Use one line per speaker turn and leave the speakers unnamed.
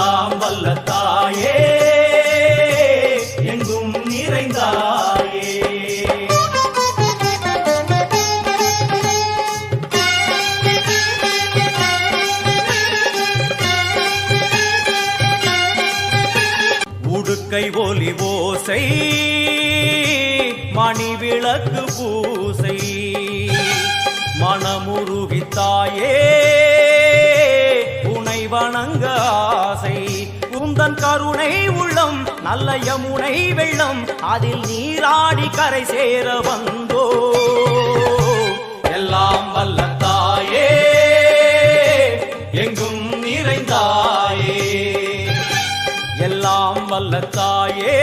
எல்லாம் வல்ல தாயே எங்கும் நிறைந்தாயே. உடுக்கை ஒலி ஓசை மணி விளக்கு பூசை மனமுருகித்தாயே உனை வணங்க ஆசை. உந்தன் கருணை உள்ளம் நல்ல யமுனை வெள்ளம் அதில் நீராடி கரை சேர வந்தோ. எல்லாம் வல்ல தாயே எங்கும் நிறைந்தாயே. எல்லாம் வல்ல தாயே